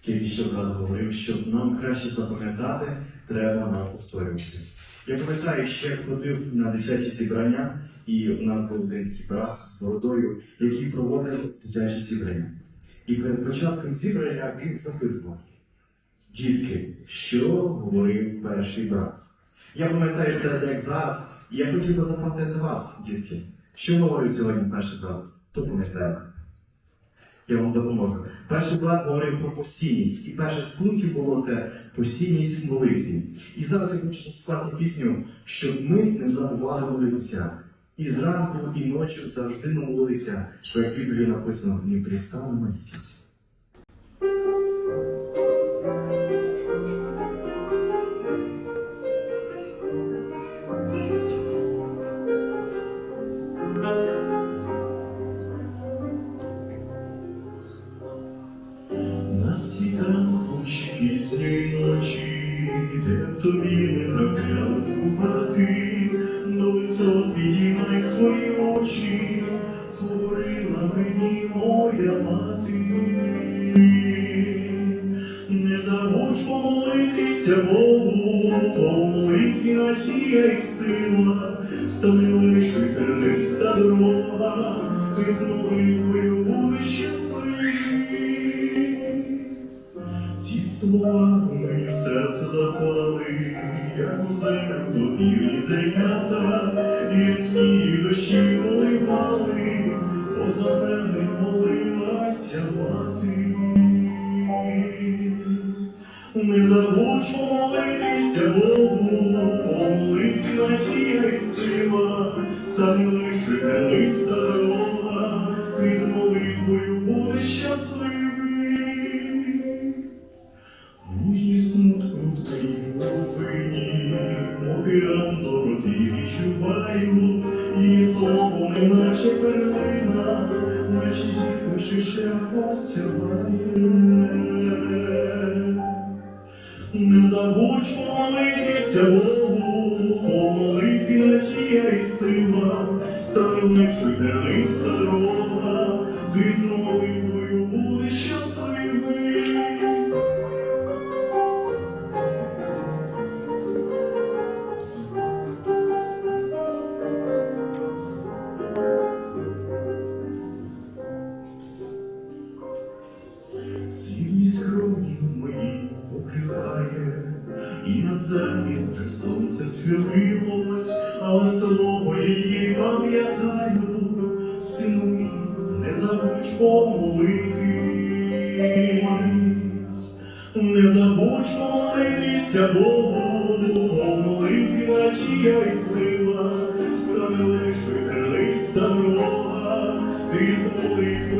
тільки що говорив, щоб нам краще запам'ятати, треба нам повторювати. Я пам'ятаю, ще ходив на дитячі зібрання, і у нас був один такий брат з бородою, який проводив дитячі зібрання. І перед початком зібрання він запитував, дітки, що говорив перший брат? Я пам'ятаю це як зараз, і я хотів би запитати вас, дітки, що говорив сьогодні перший брат? Хто пам'ятає? Я вам допоможу. Перший план говорив про постійність, і перше з пунктів було це постійність в молитві. І зараз я хочу заспівати пісню, щоб ми не забували молитися. І зранку, і ночі завжди молилися, бо як Біблію написано, не пристану молитися. Пізньої ночі, де тобі не траплялось бувати, до висот підіймай свої очі, говорила мені моя мати. Не забудь помолитися Богу, по молитві надія і сила, стане лише терниста дорога, ти з молитвою запали, як у землю добірні зернята, і сніг дощі поливали, бо за мене молилася мати. Не забудь помолитися Богу, по молитві надія і сила, стань лише терниста дорога, ти з молитвою будеш щасливий. Океан доброти відчуваю, і слово не наче перлина, наче що шляхом сягає. Не забудь помолитися Богу, по молитві надія і сила, стане легше терниста дорога, і на захід вже сонце схилилось, але слово її пам'ятаю, сину мій, не забудь помолитись, не забудь помолитися Богу, бо в молитві надія і сила, стане лише терниста дорога, ти з молитвою.